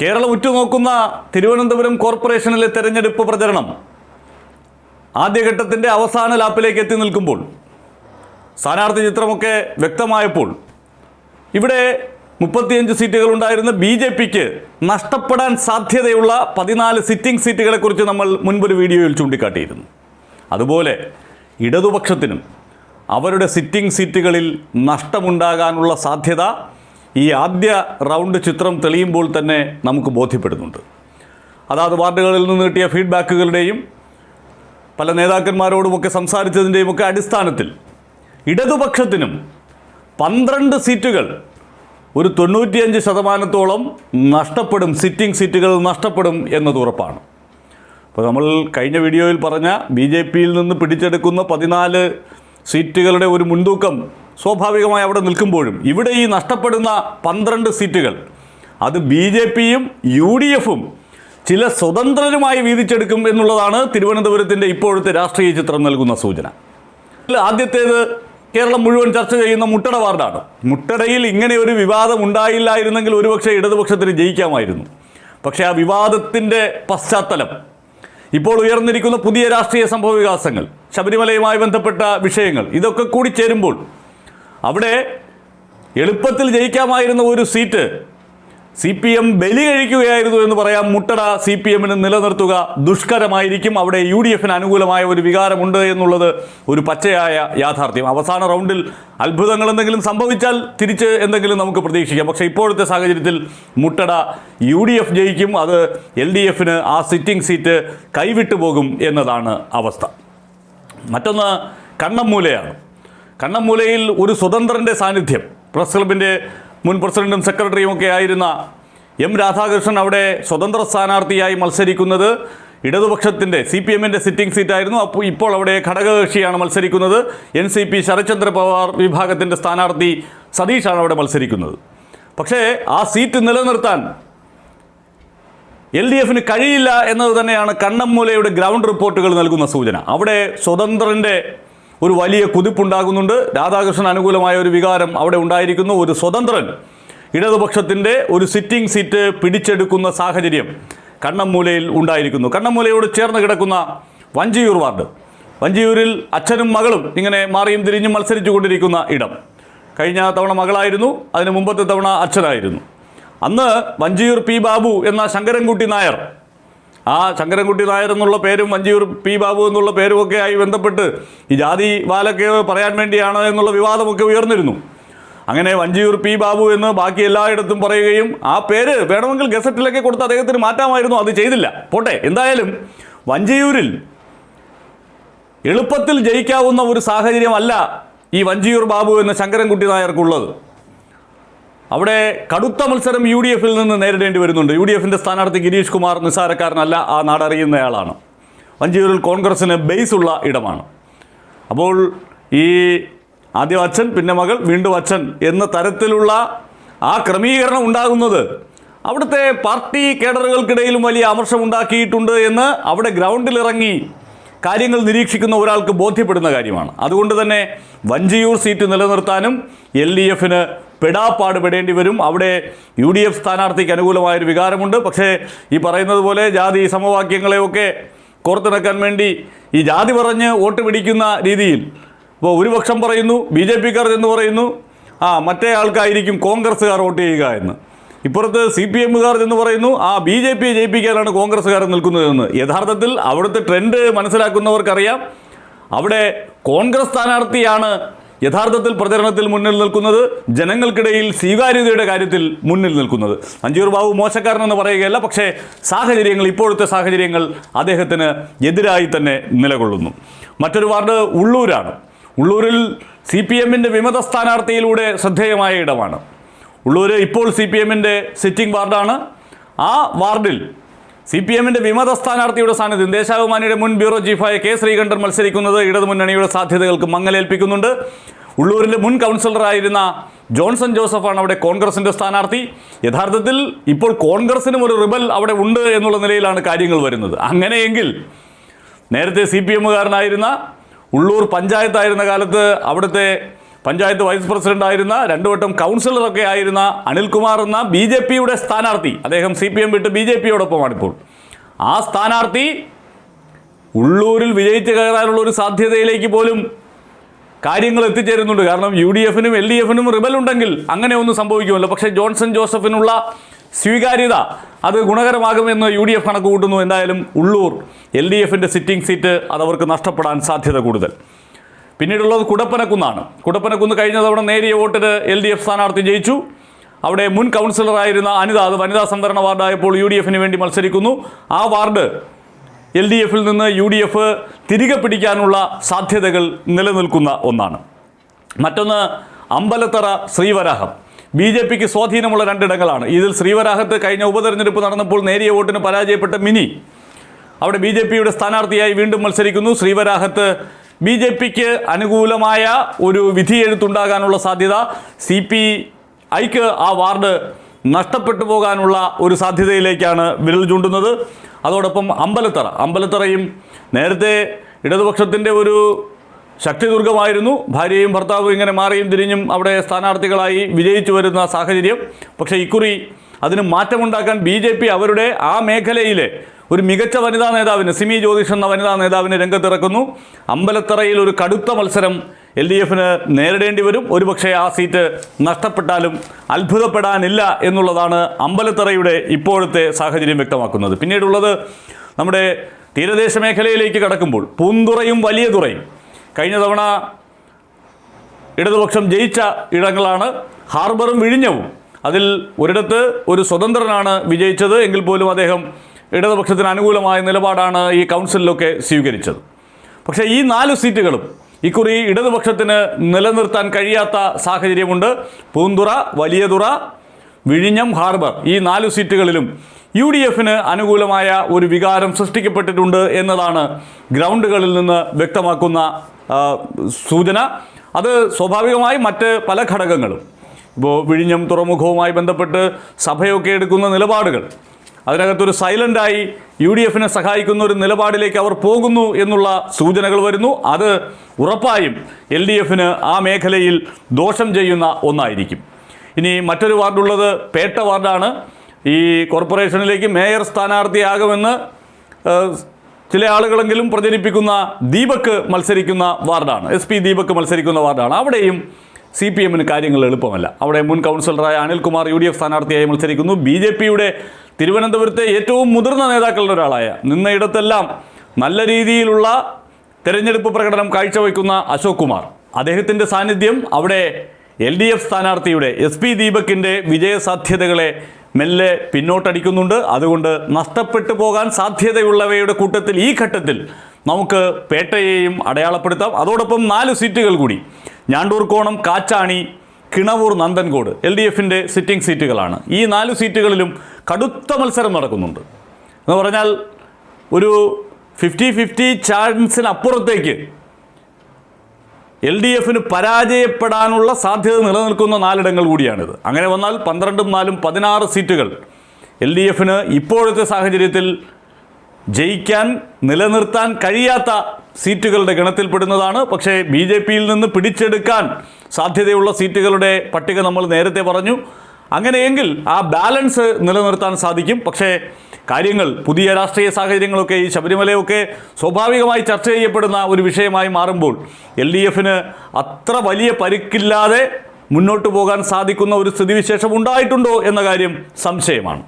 കേരളം ഉറ്റുനോക്കുന്ന തിരുവനന്തപുരം കോർപ്പറേഷനിലെ തെരഞ്ഞെടുപ്പ് പ്രചരണം ആദ്യഘട്ടത്തിന്റെ അവസാന ലാപ്പിലേക്ക് എത്തി നിൽക്കുമ്പോൾ സ്ഥാനാർത്ഥി ചിത്രമൊക്കെ വ്യക്തമായപ്പോൾ ഇവിടെ മുപ്പത്തിയഞ്ച് സീറ്റുകൾ ഉണ്ടായിരുന്ന ബി ജെ പിക്ക് നഷ്ടപ്പെടാൻ സാധ്യതയുള്ള പതിനാല് സിറ്റിംഗ് സീറ്റുകളെക്കുറിച്ച് നമ്മൾ മുൻപൊരു വീഡിയോയിൽ ചൂണ്ടിക്കാട്ടിയിരുന്നു. അതുപോലെ ഇടതുപക്ഷത്തിനും അവരുടെ സിറ്റിംഗ് സീറ്റുകളിൽ നഷ്ടമുണ്ടാകാനുള്ള സാധ്യത ഈ ആദ്യ റൗണ്ട് ചിത്രം തെളിയുമ്പോൾ തന്നെ നമുക്ക് ബോധ്യപ്പെടുന്നുണ്ട്. അതാത് വാർഡുകളിൽ നിന്ന് കിട്ടിയ ഫീഡ്ബാക്കുകളുടെയും പല നേതാക്കന്മാരോടുമൊക്കെ സംസാരിച്ചതിന്റെയും ഒക്കെ അടിസ്ഥാനത്തിൽ ഇടതുപക്ഷത്തിനും പന്ത്രണ്ട് സീറ്റുകൾ ഒരു തൊണ്ണൂറ്റിയഞ്ച് ശതമാനത്തോളം നഷ്ടപ്പെടും സിറ്റിംഗ് സീറ്റുകൾ നഷ്ടപ്പെടും എന്നത് ഉറപ്പാണ്. അപ്പോൾ നമ്മൾ കഴിഞ്ഞ വീഡിയോയിൽ പറഞ്ഞ ബി ജെ പിയിൽ നിന്ന് പിടിച്ചെടുക്കുന്ന പതിനാല് സീറ്റുകളുടെ ഒരു മുൻതൂക്കം സ്വാഭാവികമായി അവിടെ നിൽക്കുമ്പോഴും ഇവിടെ ഈ നഷ്ടപ്പെടുന്ന പന്ത്രണ്ട് സീറ്റുകൾ അത് ബി ജെ പിയും യു ഡി എഫും ചില സ്വതന്ത്രരുമായി വീതിച്ചെടുക്കും എന്നുള്ളതാണ് തിരുവനന്തപുരത്തിന്റെ ഇപ്പോഴത്തെ രാഷ്ട്രീയ ചിത്രം നൽകുന്ന സൂചന. ആദ്യത്തേത് കേരളം മുഴുവൻ ചർച്ച ചെയ്യുന്ന മുട്ടട വാർഡാണ്. മുട്ടടയിൽ ഇങ്ങനെ ഒരു വിവാദം ഉണ്ടായില്ലായിരുന്നെങ്കിൽ ഒരുപക്ഷെ ഇടതുപക്ഷത്തിന് ജയിക്കാമായിരുന്നു. പക്ഷേ ആ വിവാദത്തിന്റെ പശ്ചാത്തലം ഇപ്പോൾ ഉയർന്നിരിക്കുന്ന പുതിയ രാഷ്ട്രീയ സംഭവ വികാസങ്ങൾ ശബരിമലയുമായി ബന്ധപ്പെട്ട വിഷയങ്ങൾ ഇതൊക്കെ കൂടി ചേരുമ്പോൾ അവിടെ എളുപ്പത്തിൽ ജയിക്കാമായിരുന്ന ഒരു സീറ്റ് സി പി എം ബലി കഴിക്കുകയായിരുന്നു എന്ന് പറയാം. മുട്ടട സി പി എമ്മിന് നിലനിർത്തുക ദുഷ്കരമായിരിക്കും. അവിടെ യു ഡി എഫിന് അനുകൂലമായ ഒരു വികാരമുണ്ട് എന്നുള്ളത് ഒരു പച്ചയായ യാഥാർത്ഥ്യം. അവസാന റൗണ്ടിൽ അത്ഭുതങ്ങൾ എന്തെങ്കിലും സംഭവിച്ചാൽ തിരിച്ച് എന്തെങ്കിലും നമുക്ക് പ്രതീക്ഷിക്കാം. പക്ഷേ ഇപ്പോഴത്തെ സാഹചര്യത്തിൽ മുട്ടട യു ഡി എഫ് ജയിക്കും. അത് എൽ ഡി എഫിന് ആ സിറ്റിംഗ് സീറ്റ് കൈവിട്ടു പോകും എന്നതാണ് അവസ്ഥ. മറ്റൊന്ന് കണ്ണമ്മൂലയാണ്. കണ്ണമ്മൂലയിൽ ഒരു സ്വതന്ത്രന്റെ സാന്നിധ്യം. പ്രസ് ക്ലബിന്റെ മുൻ പ്രസിഡന്റും സെക്രട്ടറിയും ഒക്കെ ആയിരുന്ന എം രാധാകൃഷ്ണൻ അവിടെ സ്വതന്ത്ര സ്ഥാനാർത്ഥിയായി മത്സരിക്കുന്നത്. ഇടതുപക്ഷത്തിന്റെ സി പി എമ്മിന്റെ സിറ്റിംഗ് സീറ്റായിരുന്നു. അപ്പോൾ ഇപ്പോൾ അവിടെ ഘടകകക്ഷിയാണ് മത്സരിക്കുന്നത്. N C P Sharadchandra Pawar വിഭാഗത്തിന്റെ സ്ഥാനാർത്ഥി സതീഷാണ് അവിടെ മത്സരിക്കുന്നത്. പക്ഷേ ആ സീറ്റ് നിലനിർത്താൻ എൽ ഡി എഫിന് കഴിയില്ല എന്നത് തന്നെയാണ് കണ്ണമ്മൂലയുടെ ഗ്രൗണ്ട് റിപ്പോർട്ടുകൾ നൽകുന്ന സൂചന. അവിടെ സ്വതന്ത്രന്റെ ഒരു വലിയ കുതിപ്പുണ്ടാകുന്നുണ്ട്. രാധാകൃഷ്ണൻ അനുകൂലമായ ഒരു വികാരം അവിടെ ഉണ്ടായിരിക്കുന്നു. ഒരു സ്വതന്ത്രൻ ഇടതുപക്ഷത്തിന്റെ ഒരു സിറ്റിംഗ് സീറ്റ് പിടിച്ചെടുക്കുന്ന സാഹചര്യം കണ്ണമ്മൂലയിൽ ഉണ്ടായിരിക്കുന്നു. കണ്ണമ്മൂലയോട് ചേർന്ന് കിടക്കുന്ന വഞ്ചിയൂർ വാർഡ്. വഞ്ചിയൂരിൽ അച്ഛനും മകളും ഇങ്ങനെ മാറിയും തിരിഞ്ഞും മത്സരിച്ചു കൊണ്ടിരിക്കുന്ന ഇടം. കഴിഞ്ഞ തവണ മകളായിരുന്നു. അതിന് മുമ്പത്തെ തവണ അച്ഛനായിരുന്നു. അന്ന് വഞ്ചിയൂർ പി ബാബു എന്ന ശങ്കരൻകുട്ടി നായർ ആ ശങ്കരൻകുട്ടി നായർ എന്നുള്ള പേരും വഞ്ചിയൂർ പി ബാബു എന്നുള്ള പേരുമൊക്കെ ആയി ബന്ധപ്പെട്ട് ഈ ജാതി വാലൊക്കെ പറയാൻ വേണ്ടിയാണ് എന്നുള്ള വിവാദമൊക്കെ ഉയർന്നിരുന്നു. അങ്ങനെ വഞ്ചിയൂർ പി ബാബു എന്ന് ബാക്കി എല്ലായിടത്തും പറയുകയും ആ പേര് വേണമെങ്കിൽ ഗസറ്റിലൊക്കെ കൊടുത്ത് അദ്ദേഹത്തിന് മാറ്റാമായിരുന്നു. അത് ചെയ്തില്ല. പോട്ടെ എന്തായാലും വഞ്ചിയൂരിൽ എളുപ്പത്തിൽ ജയിക്കാവുന്ന ഒരു സാഹചര്യമല്ല ഈ വഞ്ചിയൂർ ബാബു എന്ന ശങ്കരൻകുട്ടി നായർക്കുള്ളത്. അവിടെ കടുത്ത മത്സരം യു ഡി എഫിൽ നിന്ന് നേരിടേണ്ടി വരുന്നുണ്ട്. യു ഡി എഫിന്റെ സ്ഥാനാർത്ഥി ഗിരീഷ് കുമാർ നിസ്സാരക്കാരനല്ല ആ നാടറിയുന്നയാളാണ്. വഞ്ചിയൂരിൽ കോൺഗ്രസ്സിന് ബേസ് ഉള്ള ഇടമാണ്. അപ്പോൾ ഈ ആദ്യം അച്ഛൻ പിന്നെ മകൾ വീണ്ടും അച്ഛൻ എന്ന തരത്തിലുള്ള ആ ക്രമീകരണം ഉണ്ടാകുന്നത് അവിടുത്തെ പാർട്ടി കേഡറുകൾക്കിടയിലും വലിയ അമർഷം ഉണ്ടാക്കിയിട്ടുണ്ട് എന്ന് അവിടെ ഗ്രൗണ്ടിലിറങ്ങി കാര്യങ്ങൾ നിരീക്ഷിക്കുന്ന ഒരാൾക്ക് ബോധ്യപ്പെടുന്ന കാര്യമാണ്. അതുകൊണ്ട് തന്നെ വഞ്ചിയൂർ സീറ്റ് നിലനിർത്താനും എൽ ഡി എഫിന് പെടാപ്പാട് പെടേണ്ടി വരും അവിടെ യു ഡി എഫ് സ്ഥാനാർത്ഥിക്ക് അനുകൂലമായൊരു വികാരമുണ്ട്. പക്ഷേ ഈ പറയുന്നത് പോലെ ജാതി സമവാക്യങ്ങളെയൊക്കെ കോർത്തിണക്കാൻ വേണ്ടി ഈ ജാതി പറഞ്ഞ് വോട്ട് പിടിക്കുന്ന രീതിയിൽ ഇപ്പോൾ ഒരു പക്ഷം പറയുന്നു ബി ജെ പിക്കാർ എന്ന് പറയുന്നു ആ മറ്റേ ആൾക്കായിരിക്കും കോൺഗ്രസ്സുകാർ വോട്ട് ചെയ്യുക എന്ന്. ഇപ്പുറത്ത് സി പി എമ്മുകാർ എന്ന് പറയുന്നു ആ ബി ജെ പി ജയിപ്പിക്കാനാണ് കോൺഗ്രസ്സുകാർ നിൽക്കുന്നതെന്ന്. യഥാർത്ഥത്തിൽ അവിടുത്തെ ട്രെൻഡ് മനസ്സിലാക്കുന്നവർക്കറിയാം. അവിടെ കോൺഗ്രസ് സ്ഥാനാർത്ഥിയാണ് യഥാർത്ഥത്തിൽ പ്രചരണത്തിൽ മുന്നിൽ നിൽക്കുന്നത് ജനങ്ങൾക്കിടയിൽ സ്വീകാര്യതയുടെ കാര്യത്തിൽ മുന്നിൽ നിൽക്കുന്നത്. അഞ്ചൂർ ബാബു മോശക്കാരനെന്ന് പറയുകയല്ല പക്ഷേ സാഹചര്യങ്ങൾ ഇപ്പോഴത്തെ സാഹചര്യങ്ങൾ അദ്ദേഹത്തിന് എതിരായി തന്നെ നിലകൊള്ളുന്നു. മറ്റൊരു വാർഡ് ഉള്ളൂരാണ്. ഉള്ളൂരിൽ സി പി എമ്മിന്റെ വിമത സ്ഥാനാർത്ഥിയിലൂടെ ശ്രദ്ധേയമായ ഇടമാണ്. ഉള്ളൂർ ഇപ്പോൾ സി പി എമ്മിന്റെ സിറ്റിംഗ് വാർഡാണ്. ആ വാർഡിൽ സി പി എമ്മിന്റെ വിമത സ്ഥാനാർത്ഥിയുടെ സാന്നിധ്യം. ദേശാഭിമാനിയുടെ മുൻ ബ്യൂറോ ചീഫായ കെ ശ്രീകണ്ഠൻ മത്സരിക്കുന്നത് ഇടതുമുന്നണിയുടെ സാധ്യതകൾക്ക് മങ്ങലേൽപ്പിക്കുന്നുണ്ട്. ഉള്ളൂരിലെ മുൻ കൗൺസിലറായിരുന്ന ജോൺസൺ ജോസഫാണ് അവിടെ കോൺഗ്രസിന്റെ സ്ഥാനാർത്ഥി. യഥാർത്ഥത്തിൽ ഇപ്പോൾ കോൺഗ്രസിനും ഒരു റിബൽ അവിടെ ഉണ്ട് എന്നുള്ള നിലയിലാണ് കാര്യങ്ങൾ വരുന്നത്. അങ്ങനെയെങ്കിൽ നേരത്തെ സി പി എമ്മുകാരനായിരുന്ന ഉള്ളൂർ പഞ്ചായത്തായിരുന്ന കാലത്ത് അവിടുത്തെ പഞ്ചായത്ത് വൈസ് പ്രസിഡന്റ് ആയിരുന്ന രണ്ടു വട്ടം കൗൺസിലറൊക്കെ ആയിരുന്ന അനിൽകുമാർ എന്ന ബി ജെ പിയുടെ സ്ഥാനാർത്ഥി. അദ്ദേഹം സി പി എം വിട്ട് ബി ജെ പിയോടൊപ്പമാണ് ഇപ്പോൾ. ആ സ്ഥാനാർത്ഥി ഉള്ളൂരിൽ വിജയിച്ച് കയറാനുള്ള ഒരു സാധ്യതയിലേക്ക് പോലും കാര്യങ്ങൾ എത്തിച്ചേരുന്നുണ്ട്. കാരണം യു ഡി എഫിനും എൽ ഡി എഫിനും റിബൽ ഉണ്ടെങ്കിൽ അങ്ങനെ ഒന്നും സംഭവിക്കുമല്ലോ. പക്ഷേ ജോൺസൺ ജോസഫിനുള്ള സ്വീകാര്യത അത് ഗുണകരമാകുമെന്ന് യു ഡി എഫ് കണക്ക് കൂട്ടുന്നു എന്തായാലും ഉള്ളൂർ എൽ ഡി എഫിന്റെ സിറ്റിംഗ് സീറ്റ് അത് അവർക്ക് നഷ്ടപ്പെടാൻ സാധ്യത കൂടുതൽ. പിന്നീടുള്ളത് കുടപ്പനക്കുന്നാണ്. കുടപ്പനക്കുന്ന് കഴിഞ്ഞ തവണ നേരിയ വോട്ടിന് എൽ ഡി എഫ് സ്ഥാനാർത്ഥി ജയിച്ചു. അവിടെ മുൻ കൗൺസിലറായിരുന്ന അനിത അത് വനിതാ സംവരണ വാർഡായപ്പോൾ യു ഡി എഫിന് വേണ്ടി മത്സരിക്കുന്നു. ആ വാർഡ് എൽ ഡി എഫിൽ നിന്ന് യു ഡി എഫ് തിരികെ പിടിക്കാനുള്ള സാധ്യതകൾ നിലനിൽക്കുന്ന ഒന്നാണ്. മറ്റൊന്ന് അമ്പലത്തറ ശ്രീവരാഹം. ബി ജെ പിക്ക് സ്വാധീനമുള്ള രണ്ടിടങ്ങളാണ്. ഇതിൽ ശ്രീവരാഹത്ത് കഴിഞ്ഞ ഉപതെരഞ്ഞെടുപ്പ് നടന്നപ്പോൾ നേരിയ വോട്ടിന് പരാജയപ്പെട്ട മിനി. അവിടെ ബി ജെ പിയുടെ സ്ഥാനാർത്ഥിയായി വീണ്ടും മത്സരിക്കുന്നു. ശ്രീവരാഹത്ത് ബി ജെ പിക്ക് അനുകൂലമായ ഒരു വിധിയെഴുത്തുണ്ടാകാനുള്ള സാധ്യത സി പി ഐക്ക് ആ വാർഡ് നഷ്ടപ്പെട്ടു പോകാനുള്ള ഒരു സാധ്യതയിലേക്കാണ് വിരൽ ചൂണ്ടുന്നത്. അതോടൊപ്പം അമ്പലത്തറ. അമ്പലത്തറയും നേരത്തെ ഇടതുപക്ഷത്തിന്റെ ഒരു ശക്തിദുർഗമായിരുന്നു. ഭാര്യയും ഭർത്താവും ഇങ്ങനെ മാറിയും തിരിഞ്ഞും അവിടെ സ്ഥാനാർത്ഥികളായി വിജയിച്ചു വരുന്ന സാഹചര്യം. പക്ഷേ ഇക്കുറി അതിന് മാറ്റമുണ്ടാക്കാൻ ബി അവരുടെ ആ മേഖലയിലെ ഒരു മികച്ച വനിതാ നേതാവിന് സിമി ജ്യോതിഷ് എന്ന വനിതാ നേതാവിന് രംഗത്തിറക്കുന്നു. അമ്പലത്തറയിൽ ഒരു കടുത്ത മത്സരം എൽ ഡി എഫിന് നേരിടേണ്ടി വരും. ഒരുപക്ഷെ ആ സീറ്റ് നഷ്ടപ്പെട്ടാലും അത്ഭുതപ്പെടാനില്ല എന്നുള്ളതാണ് അമ്പലത്തറയുടെ ഇപ്പോഴത്തെ സാഹചര്യം വ്യക്തമാക്കുന്നത്. പിന്നീടുള്ളത് നമ്മുടെ തീരദേശ മേഖലയിലേക്ക് കടക്കുമ്പോൾ പൂന്തുറയും വലിയ തുറയും. കഴിഞ്ഞ തവണ ഇടതുപക്ഷം ജയിച്ച ഇടങ്ങളാണ് ഹാർബറും വിഴിഞ്ഞവും. അതിൽ ഒരിടത്ത് ഒരു സ്വതന്ത്രനാണ് വിജയിച്ചത്. എങ്കിൽ പോലും അദ്ദേഹം ഇടതുപക്ഷത്തിന് അനുകൂലമായ നിലപാടാണ് ഈ കൗൺസിലിലൊക്കെ സ്വീകരിച്ചത്. പക്ഷേ ഈ നാല് സീറ്റുകളും ഇക്കുറി ഇടതുപക്ഷത്തിന് നിലനിർത്താൻ കഴിയാത്ത സാഹചര്യമുണ്ട്. പൂന്തുറ വലിയതുറ വിഴിഞ്ഞം ഹാർബർ ഈ നാല് സീറ്റുകളിലും യു ഡി എഫിന് അനുകൂലമായ ഒരു വികാരം സൃഷ്ടിക്കപ്പെട്ടിട്ടുണ്ട് എന്നതാണ് ഗ്രൗണ്ടുകളിൽ നിന്ന് വ്യക്തമാക്കുന്ന സൂചന. അത് സ്വാഭാവികമായി മറ്റ് പല ഘടകങ്ങളും. ഇപ്പോൾ വിഴിഞ്ഞം തുറമുഖവുമായി ബന്ധപ്പെട്ട് സഭയൊക്കെ എടുക്കുന്ന നിലപാടുകൾ അതിനകത്തൊരു സൈലന്റായി യു ഡി എഫിനെ സഹായിക്കുന്ന ഒരു നിലപാടിലേക്ക് അവർ പോകുന്നു എന്നുള്ള സൂചനകൾ വരുന്നു. അത് ഉറപ്പായും എൽ ഡി എഫിന് ആ മേഖലയിൽ ദോഷം ചെയ്യുന്ന ഒന്നായിരിക്കും. ഇനി മറ്റൊരു വാർഡുള്ളത് പേട്ട വാർഡാണ്. ഈ കോർപ്പറേഷനിലേക്ക് മേയർ സ്ഥാനാർത്ഥിയാകുമെന്ന് ചില ആളുകളെങ്കിലും പ്രചരിപ്പിക്കുന്ന ദീപക് മത്സരിക്കുന്ന വാർഡാണ്. എസ് പി ദീപക് മത്സരിക്കുന്ന വാർഡാണ്. അവിടെയും സി പി എമ്മിന് കാര്യങ്ങൾ എളുപ്പമല്ല. അവിടെ മുൻ കൗൺസിലറായ അനിൽകുമാർ യു ഡി എഫ് സ്ഥാനാർത്ഥിയായി മത്സരിക്കുന്നു. ബി ജെ പിയുടെ തിരുവനന്തപുരത്തെ ഏറ്റവും മുതിർന്ന നേതാക്കളുടെ ഒരാളായ നിന്നയിടത്തെല്ലാം നല്ല രീതിയിലുള്ള തെരഞ്ഞെടുപ്പ് പ്രകടനം കാഴ്ചവെക്കുന്ന അശോക് കുമാർ. അദ്ദേഹത്തിന്റെ സാന്നിധ്യം അവിടെ എൽ ഡി എഫ് സ്ഥാനാർത്ഥിയുടെ എസ് പി ദീപക്കിന്റെ വിജയസാധ്യതകളെ മെല്ലെ പിന്നോട്ടടിക്കുന്നുണ്ട്. അതുകൊണ്ട് നഷ്ടപ്പെട്ടു പോകാൻ സാധ്യതയുള്ളവയുടെ കൂട്ടത്തിൽ ഈ ഘട്ടത്തിൽ നമുക്ക് പേട്ടയെയും അടയാളപ്പെടുത്താം. അതോടൊപ്പം നാല് സീറ്റുകൾ കൂടി. ഞാണ്ടൂർക്കോണം കാച്ചാണി കിണവൂർ നന്ദൻകോട് എൽ ഡി എഫിന്റെ സിറ്റിംഗ് സീറ്റുകളാണ് ഈ നാല് സീറ്റുകളിലും കടുത്ത മത്സരം നടക്കുന്നുണ്ട്. എന്ന് പറഞ്ഞാൽ ഒരു ഫിഫ്റ്റി ഫിഫ്റ്റി ചാൻസിനപ്പുറത്തേക്ക് എൽ ഡി എഫിന് പരാജയപ്പെടാനുള്ള സാധ്യത നിലനിൽക്കുന്ന നാലിടങ്ങൾ കൂടിയാണിത്. അങ്ങനെ വന്നാൽ പന്ത്രണ്ടും നാലും പതിനാറ് സീറ്റുകൾ എൽ ഡി എഫിന് ഇപ്പോഴത്തെ സാഹചര്യത്തിൽ ജയിക്കാൻ നിലനിർത്താൻ കഴിയാത്ത സീറ്റുകളുടെ ഗണത്തിൽപ്പെടുന്നതാണ്. പക്ഷേ ബി ജെ പിയിൽ നിന്ന് പിടിച്ചെടുക്കാൻ സാധ്യതയുള്ള സീറ്റുകളുടെ പട്ടിക നമ്മൾ നേരത്തെ പറഞ്ഞു. അങ്ങനെയെങ്കിൽ ആ ബാലൻസ് നിലനിർത്താൻ സാധിക്കും. പക്ഷേ കാര്യങ്ങൾ പുതിയ രാഷ്ട്രീയ സാഹചര്യങ്ങളൊക്കെ ഈ ശബരിമലയൊക്കെ സ്വാഭാവികമായി ചർച്ച ചെയ്യപ്പെടുന്ന ഒരു വിഷയമായി മാറുമ്പോൾ എൽ ഡി എഫിന് അത്ര വലിയ പരിക്കില്ലാതെ മുന്നോട്ട് പോകാൻ സാധിക്കുന്ന ഒരു സ്ഥിതിവിശേഷം ഉണ്ടായിട്ടുണ്ടോ എന്ന കാര്യം സംശയമാണ്.